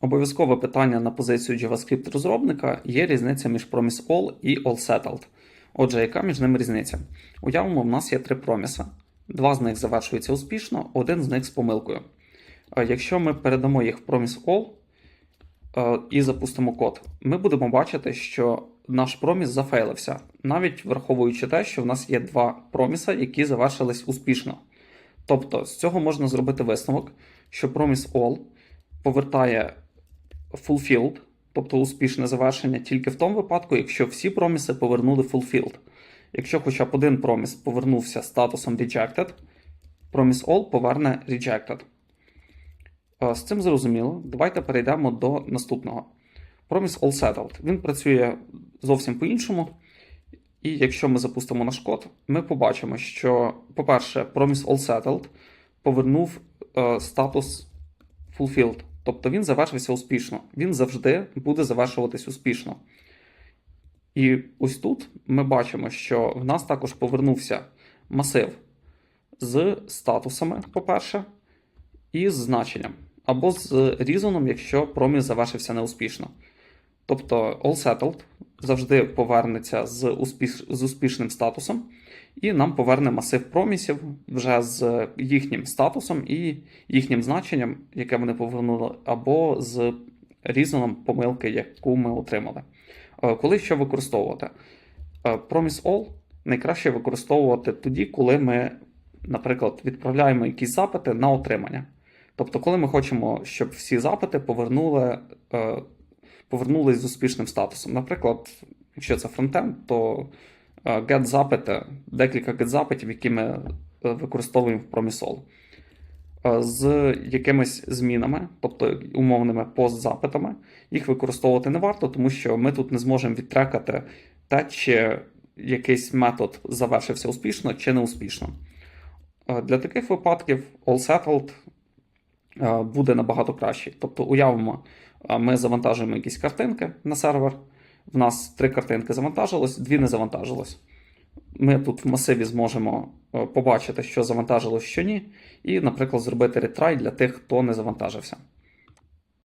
Обов'язкове питання на позицію JavaScript розробника є різниця між Promise All і All Settled. Отже, яка між ними різниця? Уявимо, в нас є три проміси. Два з них завершуються успішно, один з них з помилкою. Е, Якщо ми передамо їх в Promise All е, і запустимо код, ми будемо бачити, що наш проміс зафейлився, навіть враховуючи те, що в нас є два проміса, які завершились успішно. Тобто з цього можна зробити висновок, що Promise All повертає fulfilled, тобто успішне завершення, тільки в тому випадку, якщо всі проміси повернули fulfilled. Якщо хоча б один проміс повернувся статусом rejected, Promise All поверне rejected. Е, З цим зрозуміло. Давайте перейдемо до наступного. Promise All Settled. Він працює зовсім по-іншому. І якщо ми запустимо наш код, ми побачимо, що, по-перше, Promise All Settled повернув е, статус Fulfilled. Тобто він завершився успішно. Він завжди буде завершуватись успішно. І ось тут ми бачимо, що в нас також повернувся масив з статусами, по-перше, і з значенням, або з різоном, якщо проміс завершився неуспішно. Тобто all settled завжди повернеться з, успіш... з успішним статусом, і нам поверне масив промісів вже з їхнім статусом і їхнім значенням, яке вони повернули, або з різоном помилки, яку ми отримали. Е, Коли що використовувати? Е, Promise All найкраще використовувати тоді, коли ми, наприклад, відправляємо якісь запити на отримання. Тобто, коли ми хочемо, щоб всі запити повернули, е, повернулись з успішним статусом. Наприклад, якщо це фронтенд, то е, get запити, декілька get запитів, які ми е, використовуємо в Promise All. Е, З якимись змінами, тобто умовними пост-запитами, їх використовувати не варто, тому що ми тут не зможемо відтрекати те, чи якийсь метод завершився успішно чи неуспішно. Е, Для таких випадків all settled е, буде набагато кращий. Тобто, уявимо, е, ми завантажуємо якісь картинки на сервер. В нас три картинки завантажилось, дві не завантажилось. Ми тут в масиві зможемо е, побачити, що завантажилось, що ні, і, наприклад, зробити ретрай для тих, хто не завантажився.